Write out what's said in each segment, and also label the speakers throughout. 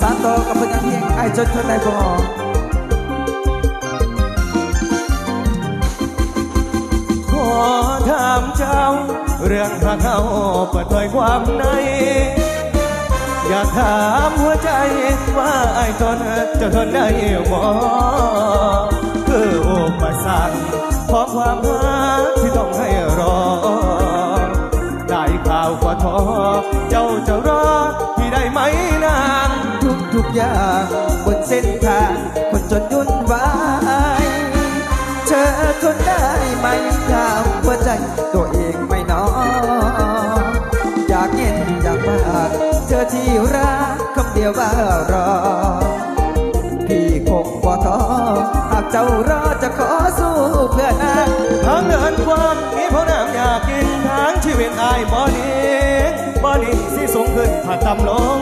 Speaker 1: จนทนได้บ่
Speaker 2: ขอถามเจ้า เรื่องหากเขาเปิดเผยความใน อยากถามหัวใจว่าไอ้ตอนจะทนได้บ่คืออุปสรรคของความรักที่ต้องให้รอ ได้ข่าวก็ท้อเจ้าจะรอพี่ได้ไหม
Speaker 1: อย่างบนเส้นทางคนจนยุ่นวายเธอทนได้ไหมถามหัวใจตัวเองไม่น้ออยากเห็นอยากมากเธอที่รักคำเดียวว่ารอพี่คงบ่ท้อหากเจ้ารอจะขอสู้เพื่อนา
Speaker 2: ทางเดินความมีเพราะน้ำอยากกินทางชีวิตอายบ่ดีบ่ดีสิสูงขึ้นผัดต่ำลง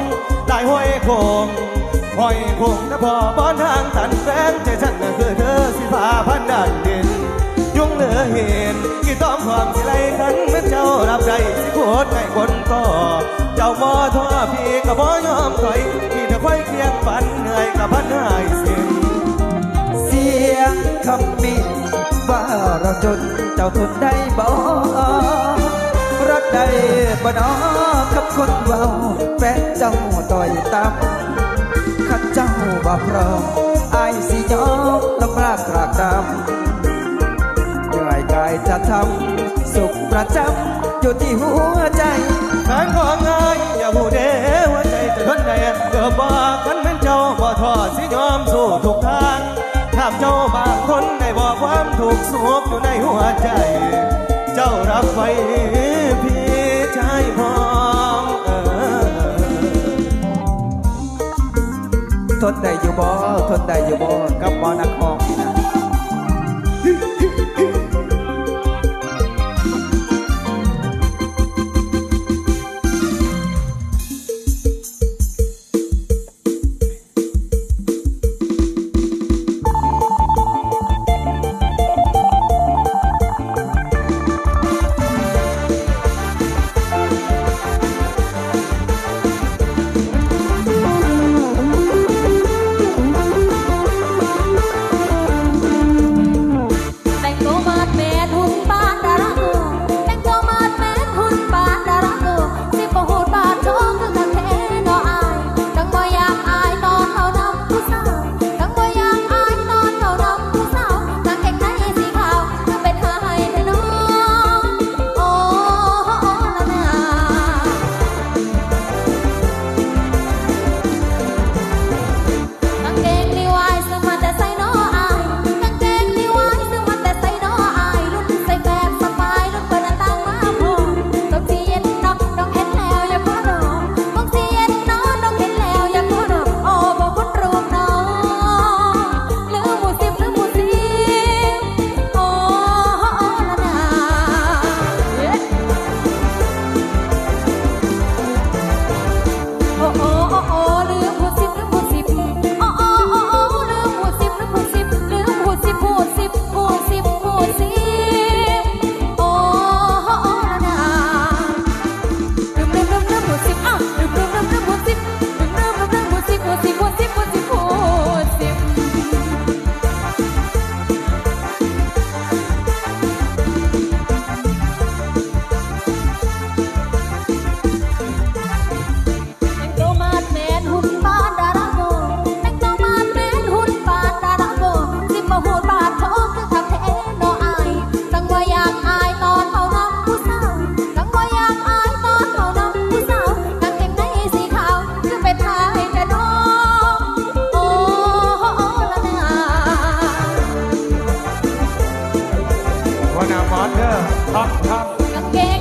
Speaker 2: ได้ห้อยโคงห้อยโคงแต่พอบอนทางตันแฟนใจฉันน่ะคือเธอสิฟ้าพันดันดินยุ่งเหลือเห็นกี่ต้องความสิไลกันเมื่อเจ้ารับใจสิโคตรในคนต่อ เจ้าบ่ท้อพี่ก็บ่ยอมถอยพี่จะค่อยเคียงฝันเหนื่อยกับพันหายสิ้น
Speaker 1: เสียงคำมินว่าเราจนเจ้าทนได้บ่ ได้บ่นอกับคนเว้าแฟนเจ้าต่อยตำขัดเจ้าบ่พร้อมอายสิยอมลำบากตรากตำเหนื่อยกายจะทำสุขประจำอยู่ที่หัวใจ
Speaker 2: ทางของง่ายอย่าพูเด้ว่าใจจะทนได้เกิดบอกกันเป็นเจ้าบ่ทอดสิยอมสู้ทุกทางถามเจ้าบางคนได้บอกความถูกสุขอยู่ในหัวใจ เจ้ารับไว้
Speaker 1: ทนได้อยู่บ่ทนได้อยู่บ่กับบ่นักของนี่นะ 好好。